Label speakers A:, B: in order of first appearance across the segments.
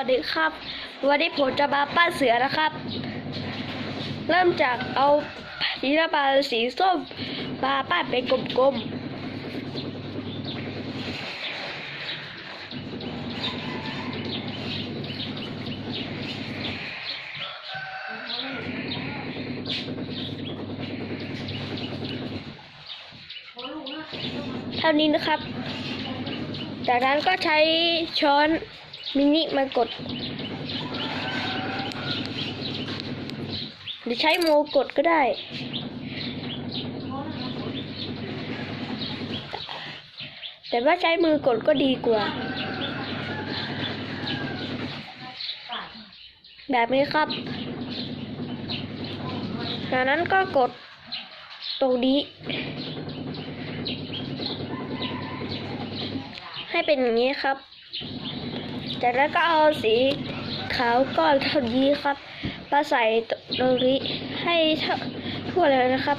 A: วัสดีครับวันนี้ผมจะมาปั้นเสือนะครับ เริ่มจากเอาสีน้ำตาลสีส้มมาปั้นเป็นกลมๆเท่านี้นะครับ จากนั้นก็ใช้ช้อน มินิมากดหรือใช้โมกดก็ได้ แต่ว่าใช้มือกดก็ดีกว่า แบบนี้ครับ จากนั้นก็กดตรงนี้ ให้เป็นอย่างนี้ครับ จากนั้นก็เอาสีขาวก้อนเท่านี้ครับมาใส่ตรงนี้ให้ทั่วเลยนะครับ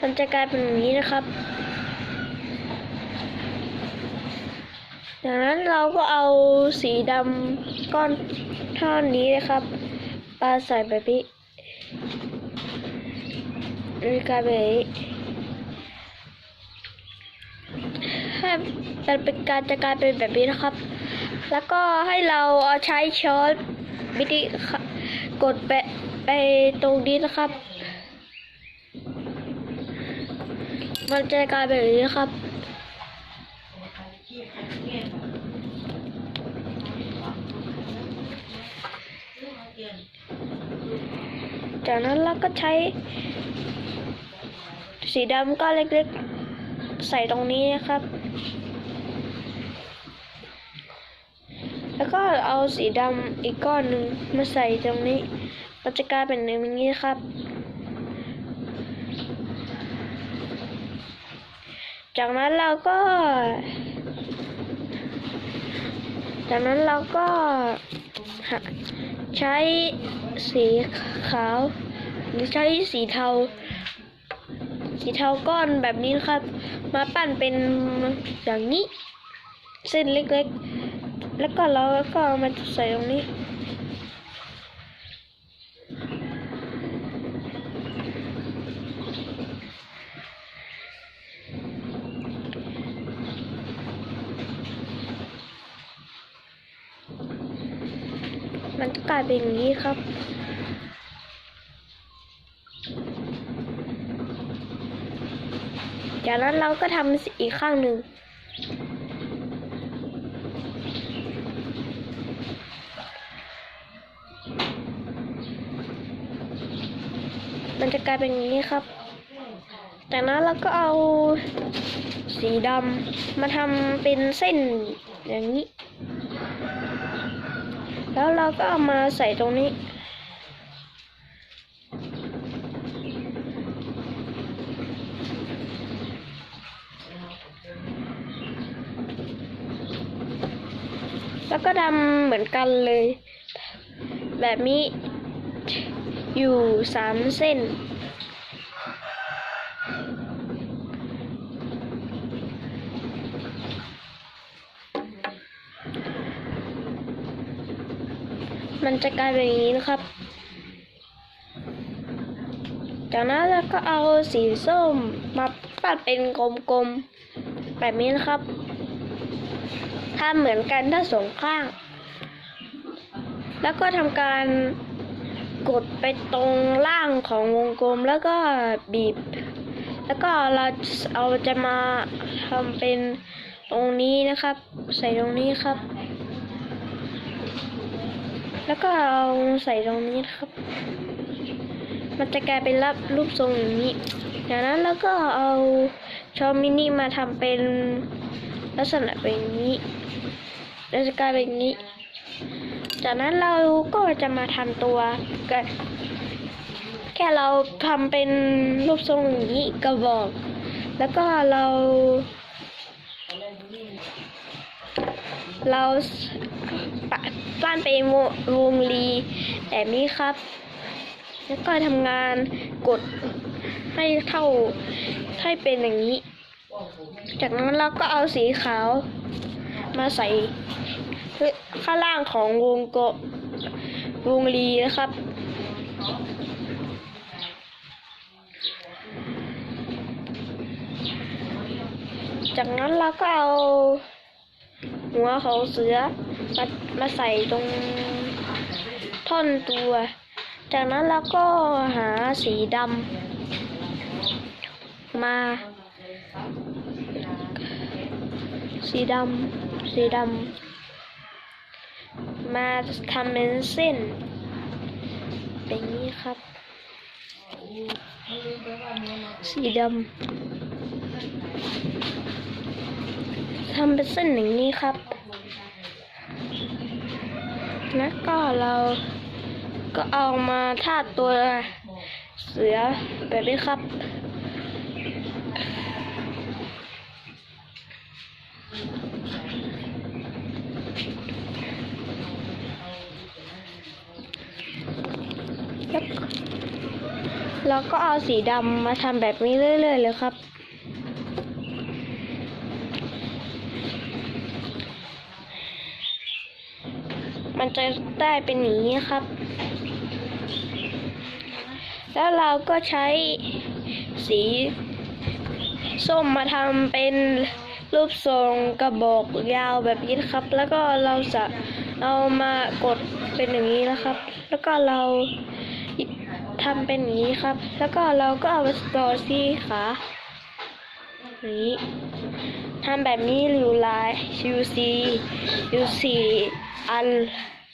A: มันจะกลายเป็นอย่างนี้นะครับจากนั้นเราก็เอาสีดำก้อน ท่อนนี้นะครับปลาใส่แบบนี้นี่กายเป็นอย่างนี้ให้มันเป็นการจะกลายเป็นแบบนี้นะครับ แล้วก็ให้เราเอาใช้ช้อนวิธีกดไปไปตรงนี้นะครับ มันจะกลายเป็นแบบนี้นะครับ จากนั้นเราก็ใช้ สีดำก้อนเล็กๆ ใส่ตรงนี้นะครับ แล้วก็เอาสีดำอีกก้อนหนึ่งมาใส่ตรงนี้มันจะกลายเป็นอย่างนี้ครับ จากนั้นเราก็ จากนั้นเราก็ใช้สีขาว หรือใช้สีเทา สีเทาก้อนแบบนี้นะครับ มาปั้นเป็นอย่างนี้ เส้นเล็กๆ แล้วก็เราก็มาใส่ตรงนี้ มันจะกลายเป็นอย่างนี้ครับ จากนั้นเราก็ทำอีกข้างหนึ่งมันจะกลายเป็นอย่างนี้ครับ จากนั้นเราก็เอาสีดำมาทำเป็นเส้นอย่างนี้ แล้วเราก็เอามาใส่ตรงนี้ แล้วก็ดำเหมือนกันเลย แบบนี้อยู่สามเส้น มันจะกลายเป็นอย่างนี้นะครับ จากนั้นเราก็เอาสีส้มมาปัดเป็นกลมๆแบบนี้นะครับทำเหมือนกันทั้งสองข้าง แล้วก็ทำการกดไปตรงล่างของวงกลมแล้วก็บีบ แล้วก็เราเอาจะมาทำเป็นตรงนี้นะครับ ใส่ตรงนี้ครับ แล้วก็เอาใส่ตรงนี้ครับ มันจะกลายเป็นรับรูปทรงอย่างนี้จากนั้นแล้วก็เอาช้อนมินิมาทำเป็นลักษณะเป็นนี้ แล้วจะกลายเป็นนี้ จากนั้นเราก็จะมาทำตัวกันแค่เราทำเป็นรูปทรงอย่างนี้กระบอก แล้วก็เรา เราปั้นเป็นววงรีแบบนี้ครับ แล้วก็ทำงานกดให้เท่าให้เป็นอย่างนี้ จากนั้นเราก็เอาสีขาว มาใส่ข้างล่างของวงกบวงรีนะครับ จากนั้นเราก็เอา หัวของเสือมามาใส่ตรงท่อนตัว จากนั้นเราก็หาสีดำมา สีดำสีดำมาทำเป็นเส้นเป็นนี้ครับ สีดำ ทำเป็นเส้นอย่างนี้ครับ แล้วก็เราก็เอามาทาตัวเสือแบบนี้ครับ แล้วก็เอาสีดำมาทำแบบนี้เรื่อยๆเลยครับ จะได้เป็นอย่างนี้ครับ แล้วเราก็ใช้สีส้มมาทำเป็นรูปทรงกระบอกยาวแบบนี้นครับ แล้วก็เราจะเอามากดเป็นอย่างนี้นะครับ แล้วก็เราทำเป็นอย่างนี้ครับ แล้วก็เราก็เอาไปต่อที่ขาอนี้ทำแบบนี้อยู่ลายยูซียูซีอัน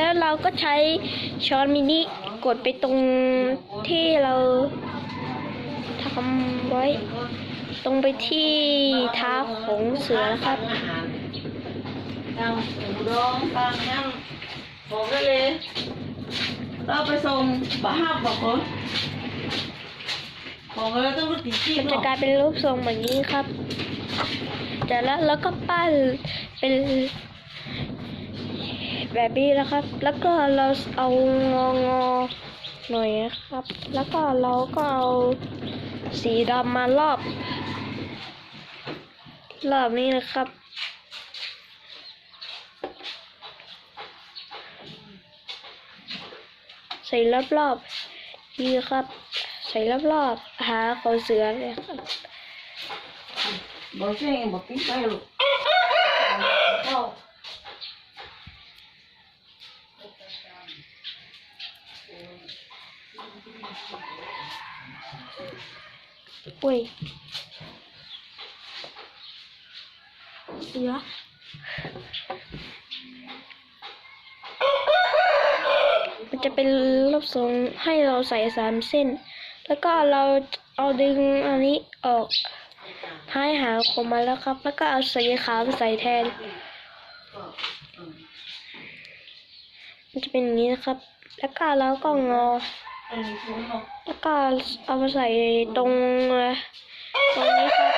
A: แล้วเราก็ใช้ช้อนมินิกดไปตรงที่เราทำไว้ ตรงไปที่เท้าของเสือนะครับ
B: ยังอุดงตังยังบอกได้เลยเราไปส่งบะฮับบอกคนของเราต้องรถติดที่
A: มันจะ
B: ก
A: ลายเป็นรูปทรงแบบนี้ครับจากนั้นแล้วก็ปั้นเป็น แบบนี้นะครับ แล้วก็เราเอางองอหน่อยนะครับ แล้วก็เราก็เอาสีดำมารอบ รอบนี้นะครับ ใส่รอบๆนี่ครับ ใส่รอบๆหาเขาเสือเลยครับ
B: บอกใช่บอกปิ้งไปลูกเข้า
A: อุ้ยเสือมันจะเป็นรูปทรงให้เราใส่สามเส้น แล้วก็เราเอาดึงอันนี้ออกให้หาคมมาแล้วครับ แล้วก็เอาสีขาวใส่แทน มันจะเป็นอย่างนี้นะครับ แล้วก็เราก็งอ แล้วก็เอามาใส่ตรงตรงนี้ครับ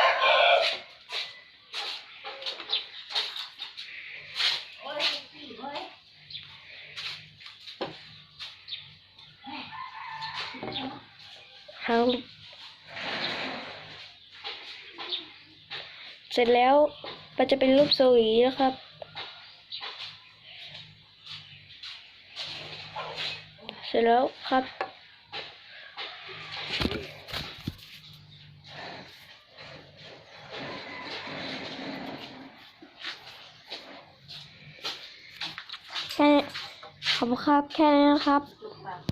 A: หางเสร็จแล้วมันจะเป็นรูปโซอีนะครับเสร็จแล้วครับ แค่นี้ขอบคุณ ครับแค่นี้นะครับ